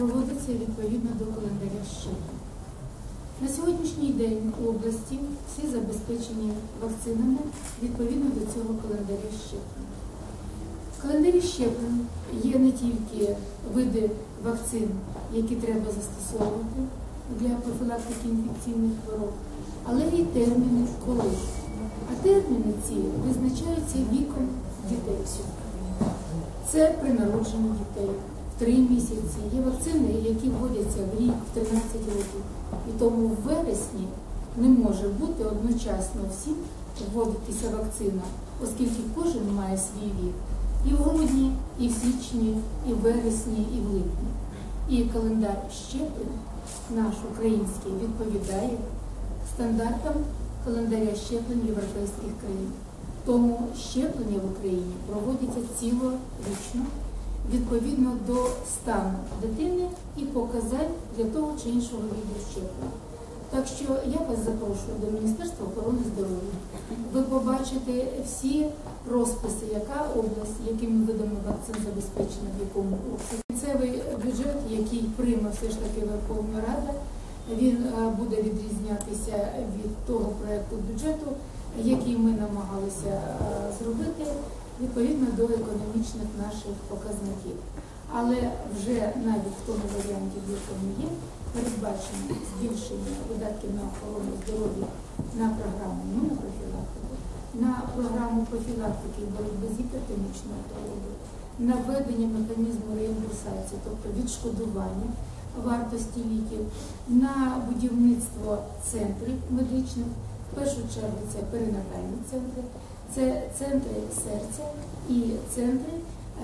проводиться відповідно до календаря щеплень. На сьогоднішній день у області всі забезпечені вакцинами відповідно до цього календаря щеплень. В календарі щеплень є не тільки види вакцин, які треба застосовувати для профілактики інфекційних хвороб, але й терміни коли. А терміни ці визначаються віком дітей. Це при народженні дітей 3 місяці. Є вакцини, які вводяться в рік, в 13 років. І тому в вересні не може бути одночасно всім вводитися вакцина, оскільки кожен має свій вік. І в грудні, і в січні, і в вересні, і в липні. І календар щеплень наш український відповідає стандартам календаря щеплень європейських країн. Тому щеплення в Україні проводяться цілорічно відповідно до стану дитини і показань для того чи іншого виду щеплення. Так що я вас запрошую до Міністерства охорони здоров'я. Ви побачите всі розписи, яка область, якими видами вакцин забезпечена, в якому обсязі. Кінцевий бюджет, який прийме все ж таки Верховна Рада, він е, буде відрізнятися від того проекту бюджету, який ми намагалися е, зробити відповідно до економічних наших показників. Але вже навіть в тому варіанті, в якому є, передбачено збільшення видатків на охорону здоров'я на програму імунопрофілактику, на програму профілактики боротьби з гіпертонічною хворобою, на введення механізму реімбурсації, тобто відшкодування вартості ліків, на будівництво центрів медичних, в першу чергу це перинатальні центри, це центри серця і центри,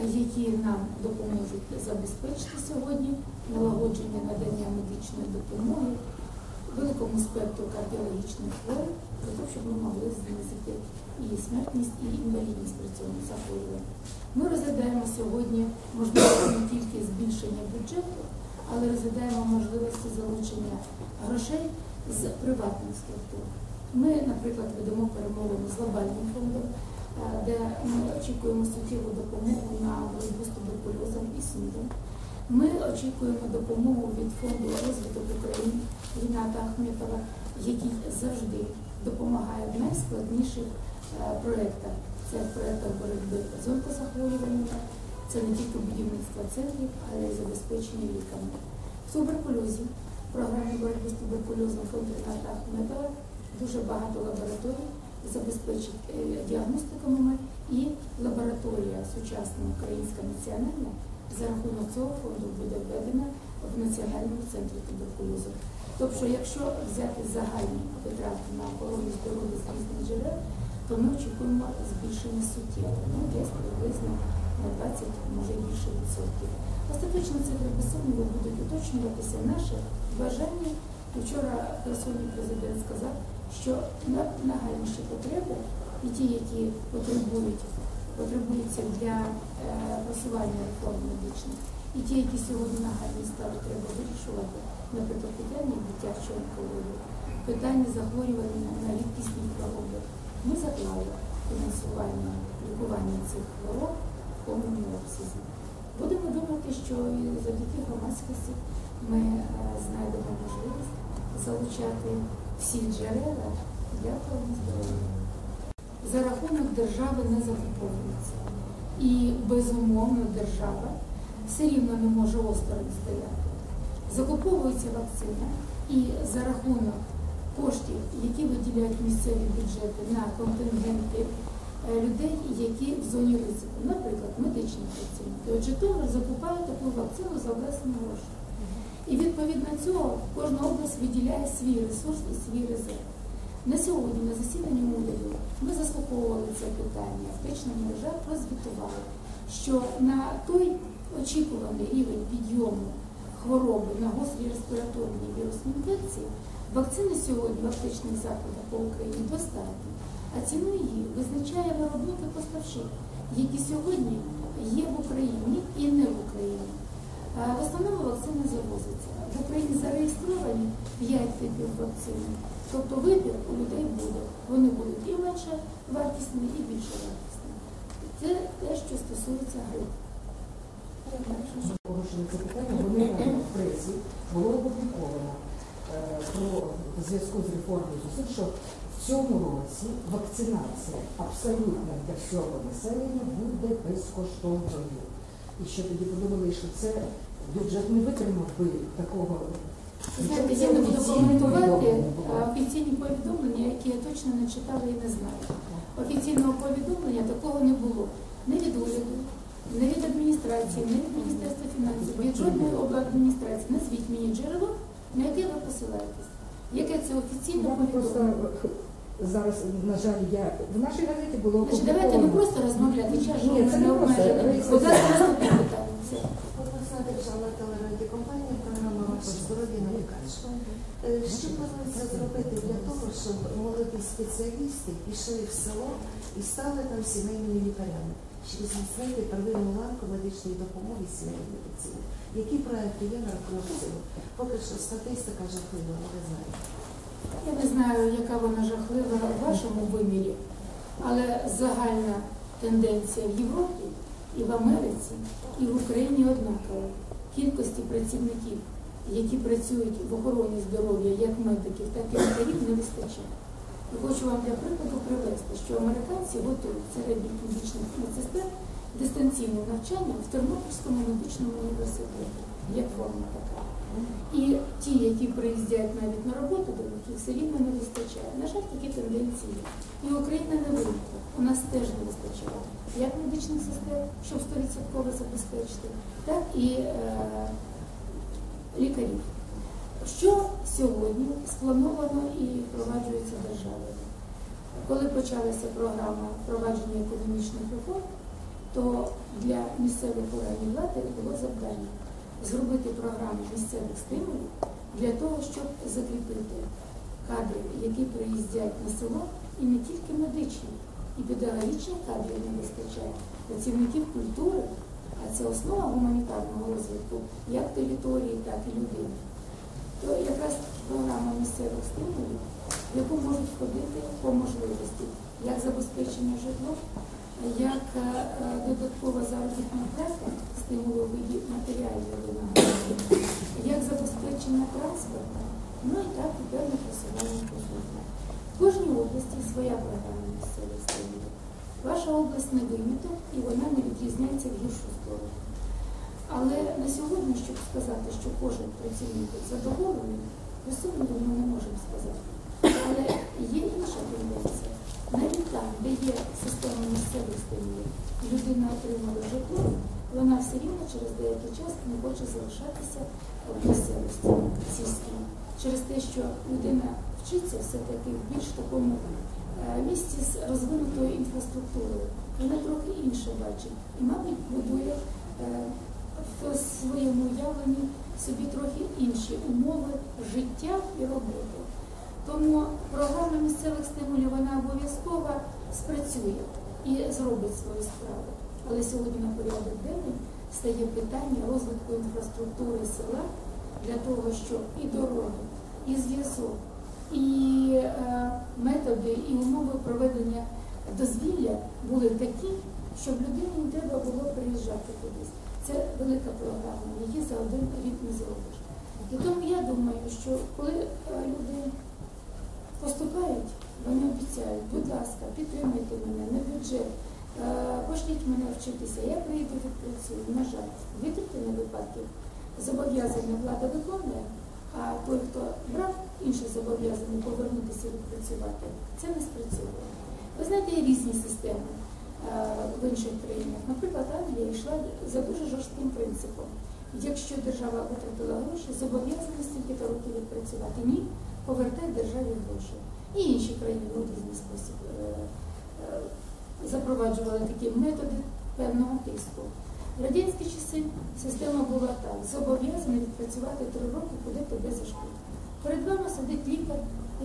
е, які нам допоможуть забезпечити сьогодні налагодження надання медичної допомоги великому спектру кардіологічних хвороб, для того, щоб ми могли знизити і смертність, і інвалідність при цьому захворюванні. Ми розглядаємо сьогодні можливості не тільки збільшення бюджету, але розглядаємо можливості залучення грошей з приватних структур. Ми, наприклад, ведемо перемовини з глобальним фондом, е, де ми очікуємо суттєву допомогу на боротьбу з туберкульозом і СНІДом. Ми очікуємо допомогу від фонду розвиток України Ріната Ахметова, який завжди допомагає в найскладніших е, проєктах. Це в боротьби з онкозахворюваннями, це не тільки будівництво центрів, але й забезпечення ліками. В туберкульозі, програмі боротьби з туберкульозом фонду Ріната Ахметова дуже багато лабораторій забезпечить е, діагностиками і лабораторія сучасна українська національна за рахунок цього фонду буде введена в Національному центрі туберкульозу. Тобто, якщо взяти загальні витрати на охорону здоров'я з різних джерел, то ми очікуємо збільшення суттєво, ну десь приблизно на 20, може більше відсотків. Остаточно цифри без сумніву будуть уточнюватися наше бажання. Вчора сьогодні президент сказав, що нагальніші потреби і ті, які потребують, потребуються для е, просування реформ медичних, і ті, які сьогодні нагальні стали, треба вирішувати, наприклад, питання дитячої онкології, питання захворювання на рідкісні хвороби. Ми заклали фінансування лікування цих хвороб в повному обсязі. Будемо думати, що завдяки громадськості ми е, знайдемо можливість залучати всі джерела для здоров'я. За рахунок держави не закуповується. І безумовно держава все рівно не може осторонь стояти. Закуповується вакцина і за рахунок коштів, які виділяють місцеві бюджети на контингенти е, людей, які в зоні ризику, наприклад, медичні працівники. От Житомир закупає таку вакцину за власні гроші. І відповідно цього кожна область виділяє свій ресурс і свій резерв. На сьогодні, на засіданні уряду, ми заслуховували це питання, аптечна мережа прозвітувала, що на той очікуваний рівень підйому хвороби на гострі респіраторні вірусні інфекції вакцини сьогодні в аптечних закладах по Україні достатньо, а ціну її визначає виробник і поставщик, які сьогодні є в Україні і не в Україні. В основному вакцини завозяться. В Україні зареєстровані 5 типів вакцини. Тобто вибір у людей буде. Вони будуть і менше вартісні, і більше вартісні. Це те, що стосується грипу. Це питання в одному пресі було опубліковано е, про зв'язку з реформою зусиль, що в цьому році вакцинація абсолютно для всього населення буде безкоштовною. І що тоді подумали, що це бюджет не витримав би такого. Знаєте, я не буду коментувати а, офіційні повідомлення, які я точно не читала і не знаю. Офіційного повідомлення такого не було. Не від уряду, не від адміністрації, не від Міністерства фінансів, від жодної обладміністрації. Назвіть мені джерело, на яке ви посилаєтесь. Яке це офіційне повідомлення? зараз, на жаль, я в нашій газеті було Значить, давайте не просто розмовляти, час не обмежений. Це-. Обласна державна телерадіокомпанія, програма «Ваше здоров'я на лікарство». Е, Що планується зробити для того, щоб молоді спеціалісти пішли в село і стали там сімейними лікарями, щоб зміцнити первинну ланку медичної допомоги сімейної медицини? Які проекти є на рахунок? Поки що статистика жахлива, ми не знаємо. Я не знаю, яка вона жахлива в вашому вимірі, але загальна тенденція в Європі і в Америці, і в Україні однакова. Кількості працівників, які працюють в охороні здоров'я, як медиків, так і лікарів, не вистачає. І хочу вам для прикладу привести, що американці готують середніх медичних медсестер дистанційним навчанням в Тернопільському медичному університеті. Як форма така. І ті, які приїздять навіть на роботу до них, все рівно не вистачає. На жаль, такі тенденції. І Україна не виняток. У нас теж не вистачає як медичних сестер, щоб 100% забезпечити, так і е, лікарів. Що сьогодні сплановано і впроваджується державою? Коли почалася програма впровадження економічних реформ, то для місцевих органів влади було завдання зробити програму місцевих стимулів для того, щоб закріпити кадри, які приїздять на село, і не тільки медичні, і педагогічних кадрів не вистачає, працівників культури, а це основа гуманітарного розвитку як території, так і людини. То якраз програма місцевих стимулів, в яку можуть входити по можливості як забезпечення житло, як е, додаткова заробітна плата, стимулу у матеріальної винагороди, як забезпечення транспорту, ну і так і певне просування послуг. Кожній області своя програма місцевих стимулів. Ваша область не виняток і вона не відрізняється в гіршу сторону. Але на сьогодні, щоб сказати, що кожен працівник задоволений, висумно ми не можемо сказати. Але є інша тенденція. Навіть там, де є система місцевих стимулів, і людина отримала житло, вона все рівно через деякий час не хоче залишатися в місцевості сільській. Через те, що людина вчиться все-таки в більш такому е, місці з розвинутою інфраструктурою. Вона трохи інше бачить і, мабуть, будує е, в своєму уявленні собі трохи інші умови життя і роботи. Тому програма місцевих стимулів вона обов'язково спрацює і зробить свою справу. Але сьогодні на порядок денний стає питання розвитку інфраструктури села для того, щоб і дороги, і зв'язок, і е, методи, і умови проведення дозвілля були такі, щоб людині не треба було приїжджати кудись. Це велика програма, її за один рік не зробиш. І тому я думаю, що коли е, люди поступають, вони обіцяють, будь ласка, підтримайте мене на бюджет, е, пошліть мене вчитися, я прийду відпрацюю. На жаль, витратини випадків зобов'язання влада виконує, а той, хто брав інші зобов'язання повернутися і відпрацювати, це не спрацьовує. Ви знаєте, є різні системи е, в інших країнах. Наприклад, Англія йшла за дуже жорстким принципом. Якщо держава витратила гроші, зобов'язана стільки-то років відпрацювати. Ні, повертай державі гроші. І інші країни в різний спосіб е, е, запроваджували такі методи певного тиску. В радянські часи система була так: зобов'язаний відпрацювати три роки, куди тебе зашкодить. Перед вами сидить лікар,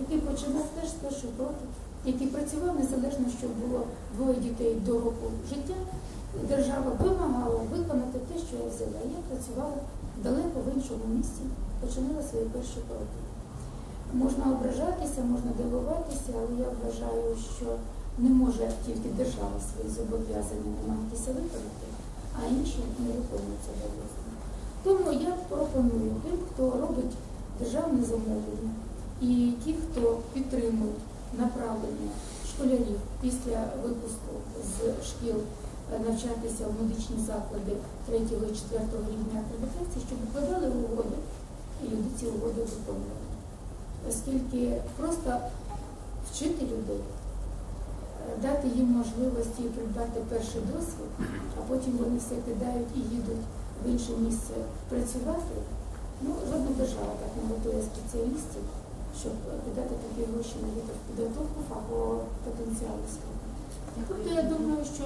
який починав теж з першого року, який працював незалежно, щоб було двоє дітей до року життя. Держава вимагала виконати те, що я взяла. Я працювала далеко в іншому місці, починала свої перші кроки. Можна ображатися, можна дивуватися, але я вважаю, що не може тільки держава свої зобов'язання намагатися виконати, а інші не виконують зобов'язання. Тому я пропоную тим, хто робить державне замовлення І ті, хто підтримують направлення школярів після випуску з шкіл е, навчатися в медичні заклади 3 і 4 рівня акредитації, щоб укладали угоди, і люди ці угоди виконували. Оскільки просто вчити людей, дати їм можливості придбати перший досвід, а потім вони все кидають і їдуть в інше місце працювати. Ну, жодна держава так не готує спеціалістів, щоб видати такі гроші на їх підготовку фахового потенціалу. Тобто я думаю, що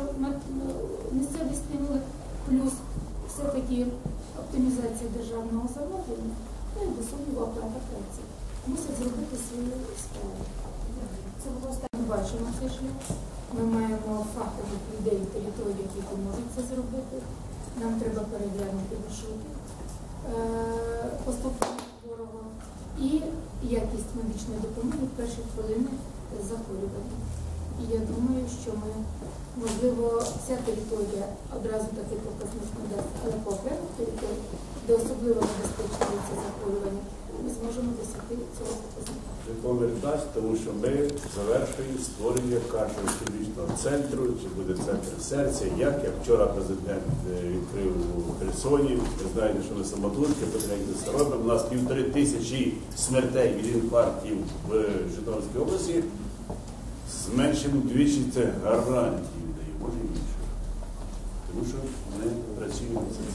місцеві стимули плюс все-таки оптимізація державного замовлення, ну і до сумніву оплата праці. Мусять зробити свою справу. Це було бачимо цей шлях. Ми маємо фахових людей території, які можуть це зробити. Нам треба переглянути маршрути е, поступлення хворого і якість медичної допомоги в перші хвилини захворювання. І я думаю, що ми, можливо, вся територія одразу такий показник не дасть, але по окремих територіях, де особливо це захворювання, ми зможемо досягти цього показника. Тому що ми завершуємо створення кардіо хірургічного центру, чи буде центр серця. Як як вчора президент е, відкрив у Херсоні, ви знаєте, що ми самотужки, це робимо. У нас півтори тисячі смертей від інфарктів в Житомирській області. Зменшимо двічі це гарантії дає, може. Тому що ми працюємо над цим.